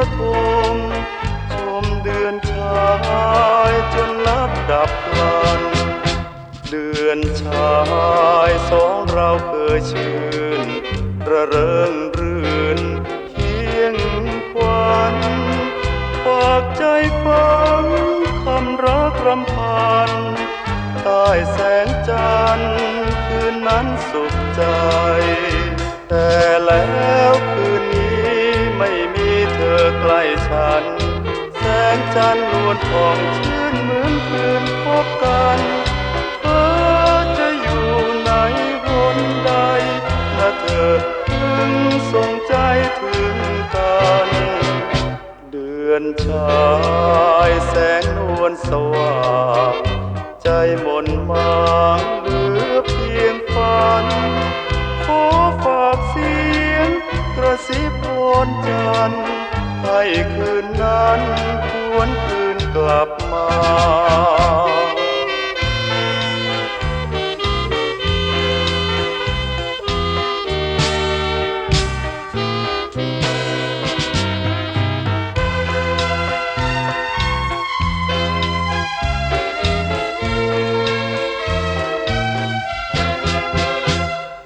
ระทมชมเดือนชายจนลับดับพลัน เดือนชายสองเราเคยชื่น ระเริงรื่นเคียงควันฝากใจฟังคำรักรำพันใต้แสงจันทร์คืนนั้นสุขใจ แต่แล้ว ใกล้ฉัน แสงจันทร์นวลทองชื่นเหมือนคืนพบกันเธอจะอยู่ไหนหนใดและเธอถึงส่งใจถึงกัน เดือนชายแสงนวลสว่างใจหมน นกลับมา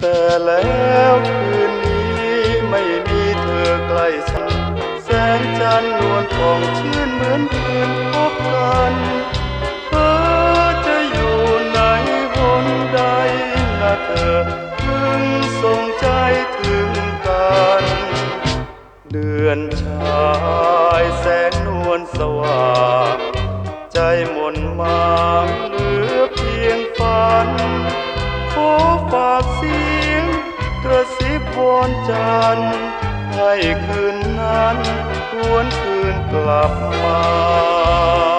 แต่แล้ว งจันทร์นวลทองชื่นเหมือนคืนพบกันเธอจะอยู่ไหนหนใดนะเธอถึงส่งใจถึงกัน เดือนชายแสงนวลสว่าง ใจหมนมางเหลือเพียงฝัน ขอฝากเสียงกระซิบวอนจันทร์ ให้คืนนั้นควนคืนกลับมา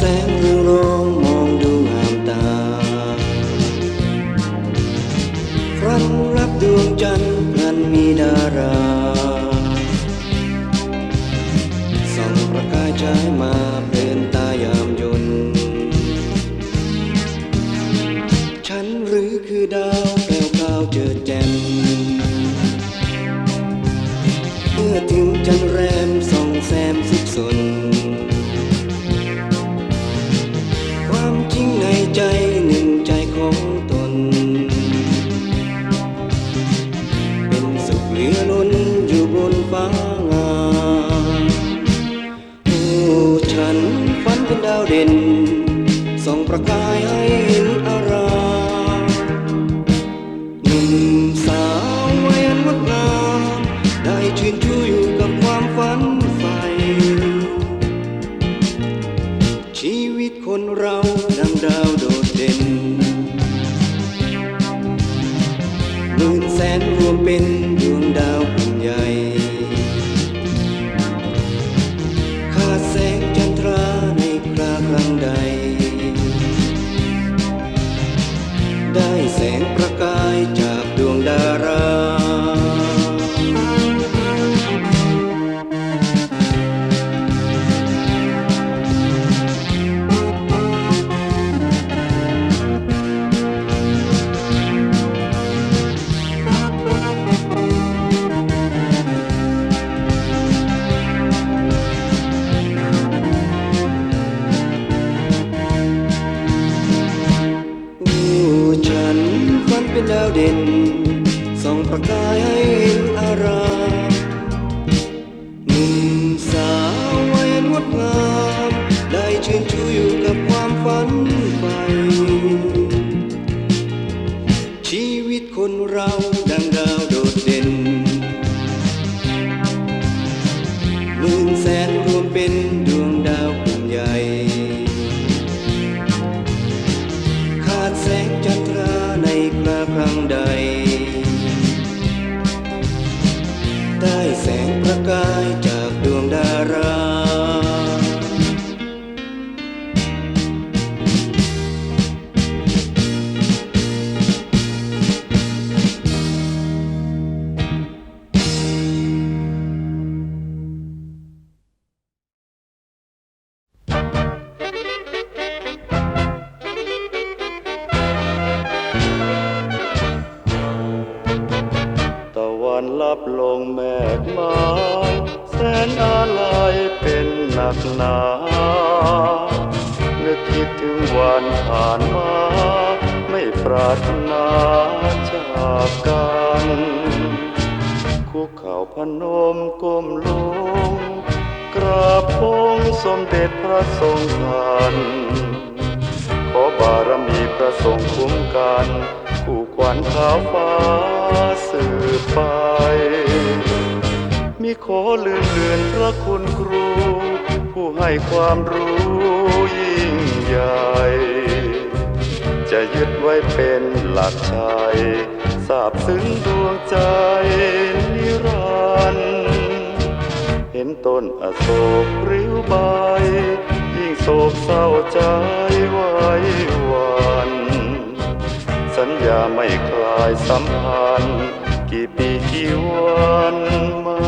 ส่อ ใจหนึ่งใจของตน เป็นสุขเหลือล้นอยู่บนฟ้างามโอ้ฉันฝันเป็นดาวเด่นส่องประกายให้เห็นอารามหนุ่มสาววัยอันงดงามได้ชื่นช มื่นแห วันผ่านมาไม่ปรารถนาจากกันคุกเข่าพนมก้มลง กราบองค์สมเด็จพระทรงทันขอบารมีพระทรงคุ้มกันคู่ขวัญขาวฟ้าสืบไป มิขอลืมเลือนพระคุณครู ผู้ให้ความรู้ยิ่งใหญ่ จะยึดไว้เป็นหลักชัยทราบซึ้งดวงใจนิรันดร์เห็นต้นอโศกริ้วใบ ยิ่งโศกเศร้าใจไว้วัน สัญญาไม่คลายสัมพันธ์ กี่ปีกี่วันมา